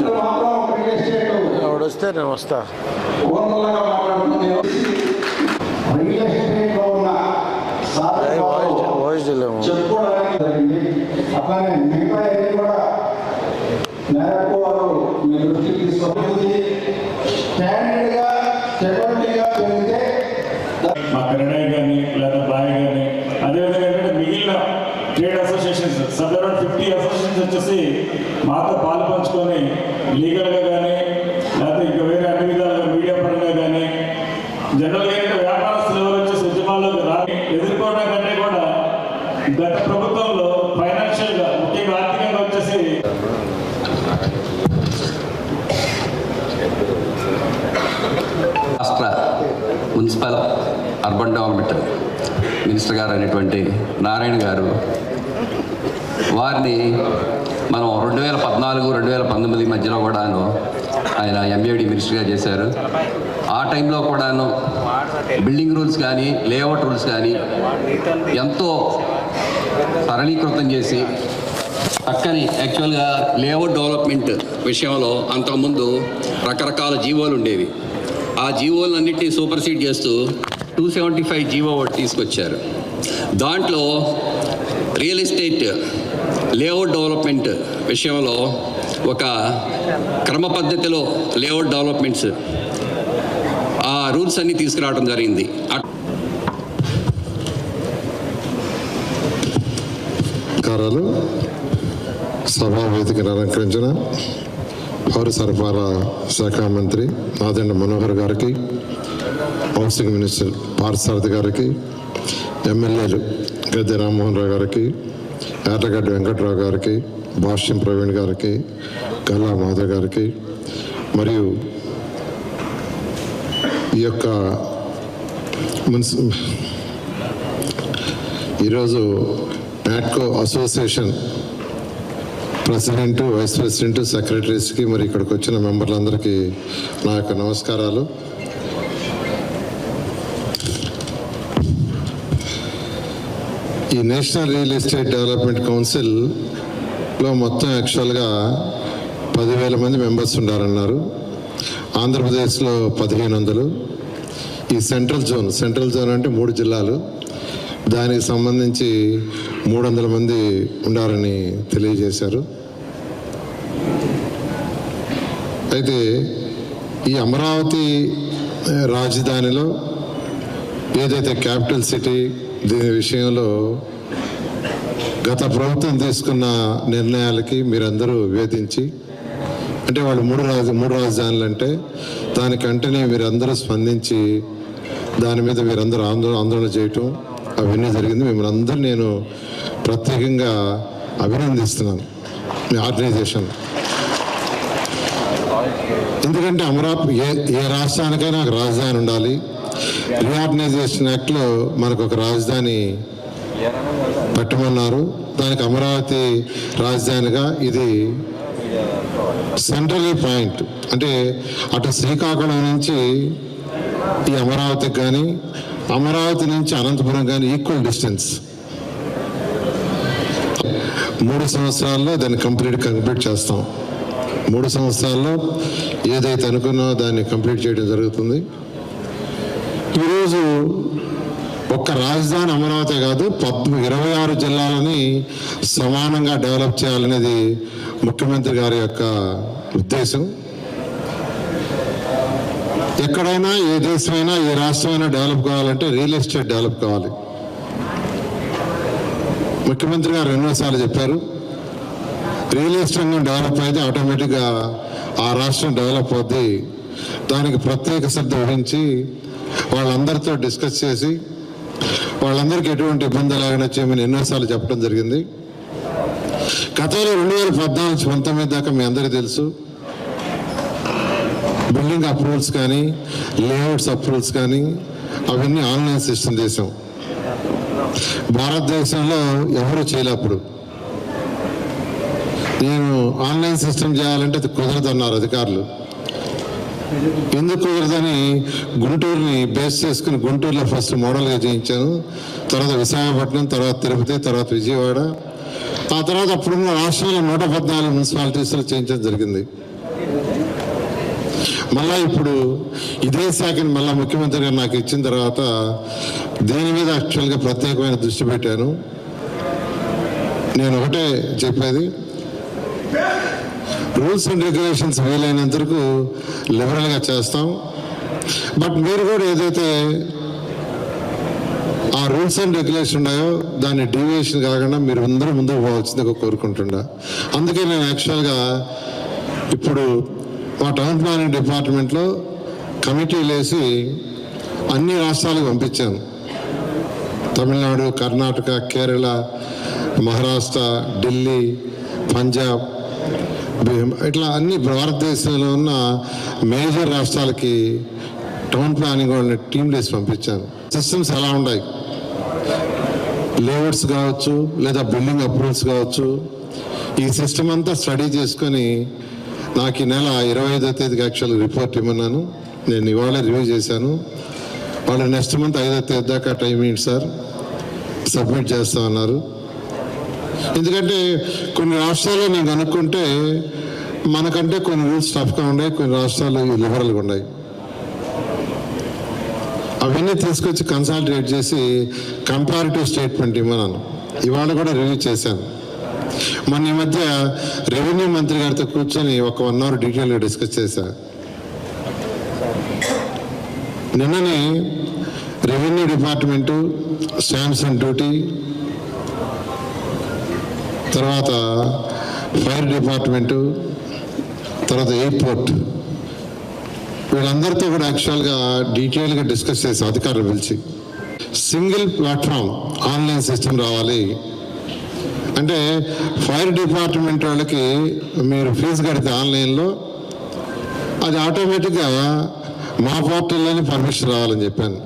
ఆవిడ వస్తే నేను వస్తా వాయిస్ వాయిస్ అట్లానే మిగతా కూడా మేరకు వారు మీ దృష్టికి పెరిగితే మా కన్నయ్య కానీ లేదా బాయ్ కానీ అదేవిధంగా ఏంటంటే మిగిలిన ట్రేడ్ అసోసియేషన్స్ సబ్ ఫిఫ్టీ అసోసియేషన్స్ వచ్చేసి మాతో పాలు పంచుకొని లీగల్గా కానీ లేకపోతే ఇంకా వేరే అన్ని విధాలుగా మీడియా పరంగా కానీ జనరల్గా ఏంటంటే వ్యాపారస్తులు ఎవరు వచ్చేసి ఉద్యమాల్లోకి రాని ఎదుర్కోవడం కంటే కూడా గత ప్రభుత్వంలో ఫైనాన్షియల్గా ముఖ్యంగా ఆర్థికంగా వచ్చేసి రాష్ట్ర మున్సిపల్ అర్బన్ డెవలప్మెంట్ మినిస్టర్ గారు అనేటువంటి నారాయణ గారు వారిని మనం రెండు వేల పద్నాలుగు రెండు వేల పంతొమ్మిది మధ్యలో కూడాను ఆయన ఎంఏడి మినిస్టర్గా చేశారు. ఆ టైంలో కూడాను బిల్డింగ్ రూల్స్ కానీ లేఅవుట్ రూల్స్ కానీ ఎంతో సరళీకృతం చేసి పక్కని యాక్చువల్గా లేఅవుట్ డెవలప్మెంట్ విషయంలో అంతకుముందు రకరకాల జీవోలు ఉండేవి. ఆ జీవోలన్నింటినీ సూపర్సీడ్ చేస్తూ టూ సెవెంటీ ఫైవ్ జీవో ఒకటి తీసుకొచ్చారు. దాంట్లో రియల్ ఎస్టేట్ లేఅవుట్ డెవలప్మెంట్ విషయంలో ఒక క్రమ పద్ధతిలో లేఅవుట్ డెవలప్మెంట్స్ ఆ రూల్స్ అన్నీ తీసుకురావడం జరిగింది. అట్- కార్యాలు సభా వేదికను అలంకరించిన పౌర సరఫరా శాఖ మంత్రి నాదెండ మనోహర్ గారికి హౌసింగ్ మినిస్టర్ పార్సారథి గారికి ఎమ్మెల్యేలు గద్దె రామ్మోహన్ రావు గారికి యార్లగడ్డ వెంకట్రావు గారికి భాష్యం ప్రవీణ్ గారికి గల్లా మాధవ్ గారికి మరియు ఈ యొక్క మున్సి ఈరోజు Natco association president vice president సెక్రటరీస్కి మరి ఇక్కడికి వచ్చిన మెంబర్లందరికీ నా యొక్క నమస్కారాలు. ఈ నేషనల్ రియల్ ఎస్టేట్ డెవలప్మెంట్ కౌన్సిల్లో మొత్తం యాక్చువల్గా పదివేల మంది మెంబర్స్ ఉన్నారన్నారు ఆంధ్రప్రదేశ్లో పదిహేను వందలు. ఈ సెంట్రల్ జోన్ సెంట్రల్ జోన్ అంటే మూడు జిల్లాలు. దానికి సంబంధించి మూడు వందల మంది ఉండాలని తెలియజేశారు. అయితే ఈ అమరావతి రాజధానిలో ఏదైతే క్యాపిటల్ సిటీ దీని విషయంలో గత ప్రభుత్వం తీసుకున్న నిర్ణయాలకి మీరందరూ వేధించి అంటే వాళ్ళు మూడు రాజ మూడు రాజధానులు అంటే దానికంటేనే మీరందరూ స్పందించి దాని మీద మీరందరూ ఆందోళన ఆందోళన చేయటం అవన్నీ జరిగింది. మిమ్మల్ని అందరూ నేను ప్రత్యేకంగా అభినందిస్తున్నాను మీ ఆర్గనైజేషన్. ఎందుకంటే అమరావతి ఏ ఏ రాష్ట్రానికైనా ఒక రాజధాని ఉండాలి. రీఆర్గనైజేషన్ యాక్ట్లో మనకు ఒక రాజధాని పెట్టమన్నారు. దానికి అమరావతి రాజధానిగా ఇది సెంట్రల్ పాయింట్. అంటే అటు శ్రీకాకుళం నుంచి ఈ అమరావతికి కానీ అమరావతి నుంచి అనంతపురం కానీ ఈక్వల్ డిస్టెన్స్. మూడు సంవత్సరాల్లో దాన్ని కంప్లీట్ కంప్లీట్ చేస్తాం. మూడు సంవత్సరాల్లో ఏదైతే అనుకున్నామో దాన్ని కంప్లీట్ చేయడం జరుగుతుంది. ఈరోజు ఒక్క రాజధాని అమరావతి కాదు పద్ ఇరవై ఆరు జిల్లాలని సమానంగా డెవలప్ చేయాలనేది ముఖ్యమంత్రి గారి యొక్క ఉద్దేశం. ఎక్కడైనా ఏ దేశమైనా ఏ రాష్ట్రమైనా డెవలప్ కావాలంటే రియల్ ఎస్టేట్ డెవలప్ కావాలి. ముఖ్యమంత్రి గారు ఎన్నోసార్లు చెప్పారు రియల్ ఎస్టేట్ రంగం డెవలప్ అయితే ఆటోమేటిక్గా ఆ రాష్ట్రం డెవలప్ అవుద్ది. దానికి ప్రత్యేక శ్రద్ధ వహించి వాళ్ళందరితో డిస్కస్ చేసి వాళ్ళందరికీ ఎటువంటి ఇబ్బంది లేకుండా చేయమని ఎన్నోసార్లు చెప్పడం జరిగింది. గతంలో రెండు వేల పద్నాలుగు పంతొమ్మిది దాకా మీ అందరికీ తెలుసు. బిల్డింగ్ అప్రూవల్స్ కానీ లేఅవుట్స్ అప్రూవల్స్ కానీ అవన్నీ ఆన్లైన్ సిస్టమ్ చేసాం భారతదేశంలో ఎవరు చేయలేప్పుడు నేను ఆన్లైన్ సిస్టమ్ చేయాలంటే అది కుదరదు అన్నారు అధికారులు. ఎందుకు కుదరదని గుంటూరుని బేస్ చేసుకుని గుంటూరులో ఫస్ట్ మోడల్గా చేయించాను. తర్వాత విశాఖపట్నం తర్వాత తిరుపతి తర్వాత విజయవాడ. ఆ తర్వాత అప్పుడున్న రాష్ట్రంలో నూట పద్నాలుగు మున్సిపాలిటీస్లో చేయించడం జరిగింది. మళ్ళా ఇప్పుడు ఇదే శాఖని మళ్ళా ముఖ్యమంత్రి గారు నాకు ఇచ్చిన తర్వాత దేని మీద యాక్చువల్గా ప్రత్యేకమైన దృష్టి పెట్టాను? నేను ఒకటే చెప్పేది. రూల్స్ అండ్ రెగ్యులేషన్స్ వీలైనంత వరకు లిబరల్గా చేస్తాం. బట్ మీరు కూడా ఏదైతే ఆ రూల్స్ అండ్ రెగ్యులేషన్ ఉన్నాయో దాన్ని డీవియేషన్ కాకుండా మీరు అందరూ ముందుకు పోవాల్సిందిగా కోరుకుంటుండ అందుకే నేను యాక్చువల్గా ఇప్పుడు మా టౌన్ ప్లానింగ్ డిపార్ట్మెంట్లో కమిటీలు వేసి అన్ని రాష్ట్రాలకు పంపించాను. తమిళనాడు కర్ణాటక కేరళ మహారాష్ట్ర ఢిల్లీ పంజాబ్ ఇట్లా అన్ని భారతదేశంలో ఉన్న మేజర్ రాష్ట్రాలకి టౌన్ ప్లానింగ్ వాళ్ళని టీం వేసి పంపించాను సిస్టమ్స్ ఎలా ఉన్నాయి. లేఅవుట్స్ కావచ్చు లేదా బిల్డింగ్ అప్రూవల్స్ కావచ్చు. ఈ సిస్టమ్ అంతా స్టడీ చేసుకొని నాకు ఈ నెల ఇరవై ఐదో తేదీకి యాక్చువల్ రిపోర్ట్ ఇమ్మన్నాను. నేను ఇవాళ రివ్యూ చేశాను. వాళ్ళు నెక్స్ట్ మంత్ ఐదో తేదీ దాకా టైం ఏంటి సార్ సబ్మిట్ చేస్తామన్నారు ఎందుకంటే కొన్ని రాష్ట్రాల్లో నేను కనుక్కుంటే మనకంటే కొన్ని రూల్స్ టఫ్గా ఉన్నాయి కొన్ని రాష్ట్రాలు లిబరల్గా ఉన్నాయి. అవన్నీ తీసుకొచ్చి కన్సల్టేట్ చేసి కంపారిటివ్ స్టేట్మెంట్ ఇవ్వనాను. ఇవాళ కూడా రిలీజ్ చేశాను. మొన్న ఈ మధ్య రెవెన్యూ మంత్రి గారితో కూర్చొని ఒక వన్ అవర్ డీటెయిల్గా డిస్కస్ చేశా. నిన్ననే revenue department stamps and duty తర్వాత ఫైర్ డిపార్ట్మెంటు తర్వాత ఎయిర్పోర్ట్. వీళ్ళందరితో కూడా యాక్చువల్గా డీటెయిల్గా డిస్కస్ చేసి అధికారులు పిలిచి సింగిల్ ప్లాట్ఫామ్ ఆన్లైన్ సిస్టమ్ రావాలి. అంటే ఫైర్ డిపార్ట్మెంట్ వాళ్ళకి మీరు ఫీజు కడితే ఆన్లైన్లో అది ఆటోమేటిక్గా మా పోర్టల్లోనే పర్మిషన్ రావాలని చెప్పాను.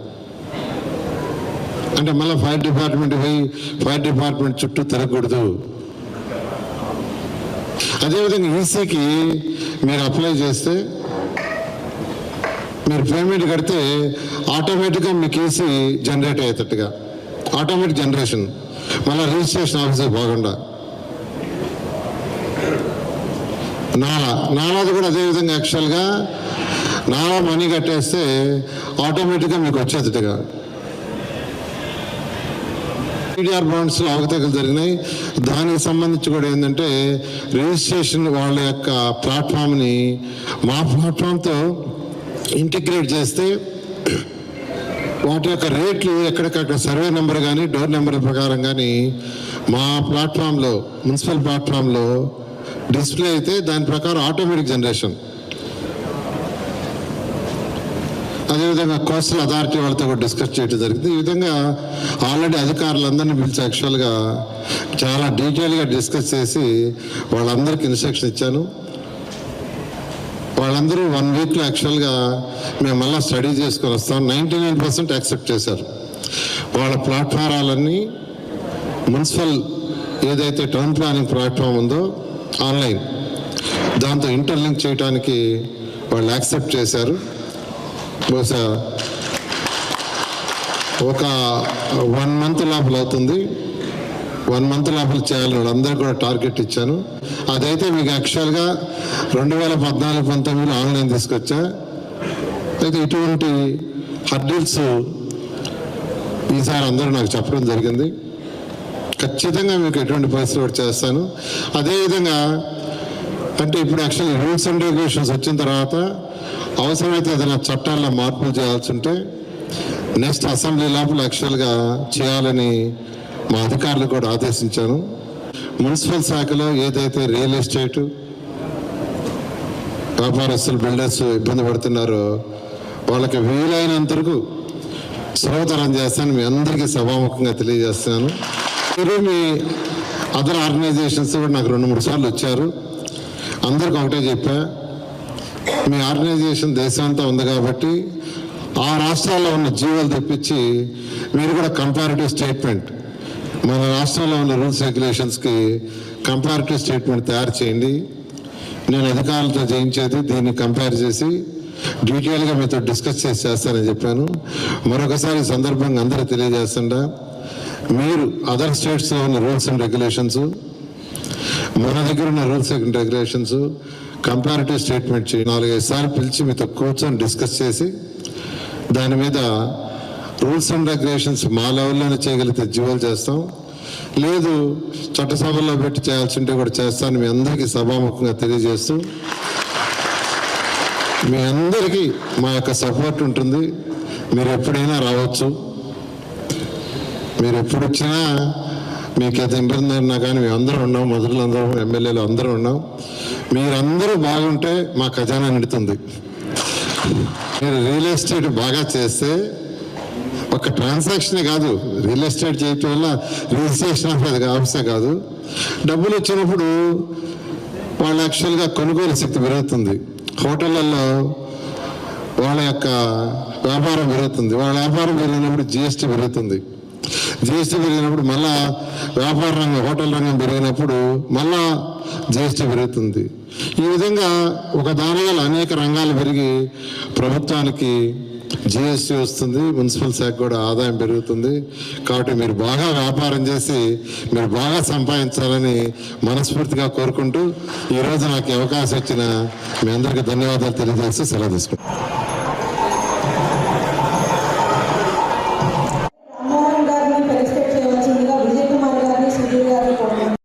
అంటే మళ్ళీ ఫైర్ డిపార్ట్మెంట్ పోయి ఫైర్ డిపార్ట్మెంట్ చుట్టూ తిరగకూడదు. అదేవిధంగా ఈసీకి మీరు అప్లై చేస్తే మీరు పేమెంట్ కడితే ఆటోమేటిక్గా మీకు ఈసీ జనరేట్ అయ్యేటట్టుగా. ఆటోమేటిక్ జనరేషన్ మళ్ళీ రిజిస్ట్రేషన్ ఆఫీసర్ బాగుండా నాలా. నాలాది కూడా అదేవిధంగా యాక్చువల్గా నాలా మనీ కట్టేస్తే ఆటోమేటిక్గా మీకు వచ్చేటట్టుగా. టీడీఆర్ బాండ్స్లో అవకతవకలు జరిగినాయి. దానికి సంబంధించి కూడా ఏంటంటే రిజిస్ట్రేషన్ వాళ్ళ యొక్క ప్లాట్ఫామ్ని మా ప్లాట్ఫామ్తో ఇంటిగ్రేట్ చేస్తే వాటి యొక్క రేట్లు ఎక్కడికక్కడ సర్వే నెంబర్ కానీ డోర్ నెంబర్ ప్రకారం కానీ మా ప్లాట్ఫామ్లో మున్సిపల్ ప్లాట్ఫామ్లో డిస్ప్లే అయితే దాని ప్రకారం ఆటోమేటిక్ జనరేషన్. అదేవిధంగా కోస్టల్ అథారిటీ వాళ్ళతో కూడా డిస్కస్ చేయడం జరిగింది. ఈ విధంగా ఆల్రెడీ అధికారులందరినీ పిలిచి యాక్చువల్గా చాలా డీటెయిల్గా డిస్కస్ చేసి వాళ్ళందరికీ ఇన్స్ట్రక్షన్ ఇచ్చాను. వాళ్ళందరూ వన్ వీక్లో యాక్చువల్గా మేము మళ్ళీ స్టడీ చేసుకొని వస్తాం. నైంటీ నైన్ పర్సెంట్ యాక్సెప్ట్ చేశారు. వాళ్ళ ప్లాట్ఫారాలన్నీ మున్సిపల్ ఏదైతే టౌన్ ప్లానింగ్ ప్లాట్ఫామ్ ఉందో ఆన్లైన్. దాంతో ఇంటర్లింక్ చేయడానికి వాళ్ళు యాక్సెప్ట్ చేశారు. బహుశా ఒక వన్ మంత్ లోపల అవుతుంది. వన్ మంత్ లోపల చేయాలని వాళ్ళందరికీ కూడా టార్గెట్ ఇచ్చాను. అదైతే మీకు యాక్చువల్గా రెండు వేల పద్నాలుగు పంతొమ్మిదిలో ఆన్లైన్ తీసుకొచ్చా. అయితే ఇటువంటి హర్డిల్స్ ఈసారి అందరూ నాకు చెప్పడం జరిగింది. ఖచ్చితంగా మీకు ఎటువంటి పరిస్థితులు కూడా చేస్తాను. అదేవిధంగా అంటే ఇప్పుడు యాక్చువల్లీ రూల్స్ అండ్ రెగ్యులేషన్స్ వచ్చిన తర్వాత అవసరమైతే ఏదైనా చట్టాల్లో మార్పులు చేయాల్సి ఉంటే నెక్స్ట్ అసెంబ్లీ లోపల యాక్చువల్గా చేయాలని మా అధికారులు కూడా ఆదేశించాను మున్సిపల్ శాఖలో ఏదైతే రియల్ ఎస్టేట్ వ్యాపారస్తులు బిల్డర్స్ ఇబ్బంది పడుతున్నారో వాళ్ళకి వీలైనంత వరకు సులభతరం చేస్తాను మీ అందరికీ సభాముఖంగా తెలియజేస్తున్నాను. మీరు మీ అదర్ ఆర్గనైజేషన్స్ కూడా నాకు రెండు మూడు సార్లు వచ్చారు. అందరికి ఒకటే చెప్పా మీ ఆర్గనైజేషన్ దేశం ఉంది కాబట్టి ఆ రాష్ట్రాల్లో ఉన్న జీవోలు తెప్పించి మీరు కూడా కంపారిటివ్ స్టేట్మెంట్ మన రాష్ట్రంలో ఉన్న రూల్స్ రెగ్యులేషన్స్కి కంపారిటివ్ స్టేట్మెంట్ తయారు చేయండి. నేను అధికారులతో చేయించేది దీన్ని కంపేర్ చేసి డీటెయిల్గా మీతో డిస్కస్ చేసి చేస్తానని చెప్పాను. మరొకసారి సందర్భంగా అందరూ తెలియజేస్తుండ మీరు అదర్ స్టేట్స్లో ఉన్న రూల్స్ అండ్ రెగ్యులేషన్స్ మన దగ్గర ఉన్న rules and regulations comparative statement చేయి నాలుగైదు సార్లు పిలిచి మీతో కూర్చొని డిస్కస్ చేసి దాని మీద రూల్స్ అండ్ రెగ్యులేషన్స్ మా లెవెల్లోనే చేయగలిగితే జీవోలు చేస్తాం. లేదు చట్టసభల్లో పెట్టి చేయాల్సి ఉంటే కూడా చేస్తాను మీ అందరికీ సభాముఖంగా తెలియజేస్తూ మీ అందరికీ మా యొక్క సపోర్ట్ ఉంటుంది. మీరు ఎప్పుడైనా రావచ్చు. మీరు ఎప్పుడు వచ్చినా మీకు ఎంత ఇబ్బంది కానీ మేము ఉన్నాం మంత్రులు అందరం ఎమ్మెల్యేలు అందరం ఉన్నాం. మీరందరూ బాగుంటే మా ఖజానా నిడుతుంది. మీరు రియల్ ఎస్టేట్ బాగా చేస్తే ఒక ట్రాన్సాక్షనే కాదు రియల్ ఎస్టేట్ చేయటం వల్ల రిజిస్ట్రేషన్ అనేది అంశం కాదు. డబ్బులు వచ్చినప్పుడు వాళ్ళ యాక్చువల్గా కొనుగోలు శక్తి పెరుగుతుంది. హోటళ్ళల్లో వాళ్ళ యొక్క వ్యాపారం పెరుగుతుంది. వాళ్ళ వ్యాపారం పెరిగినప్పుడు జిఎస్టీ పెరుగుతుంది. జిఎస్టీ పెరిగినప్పుడు మళ్ళా వ్యాపార రంగం హోటల్ రంగం పెరిగినప్పుడు మళ్ళా జిఎస్టీ పెరుగుతుంది. ఈ విధంగా ఒక దాని వల్ల అనేక రంగాలు పెరిగి ప్రభుత్వానికి జిఎస్టీ వస్తుంది మున్సిపల్ శాఖ కూడా ఆదాయం పెరుగుతుంది. కాబట్టి మీరు బాగా వ్యాపారం చేసి మీరు బాగా సంపాదించాలని మనస్ఫూర్తిగా కోరుకుంటూ ఈరోజు నాకు అవకాశం ఇచ్చిన మీ అందరికీ ధన్యవాదాలు తెలియజేస్తూ సెలవు తీసుకుంటాను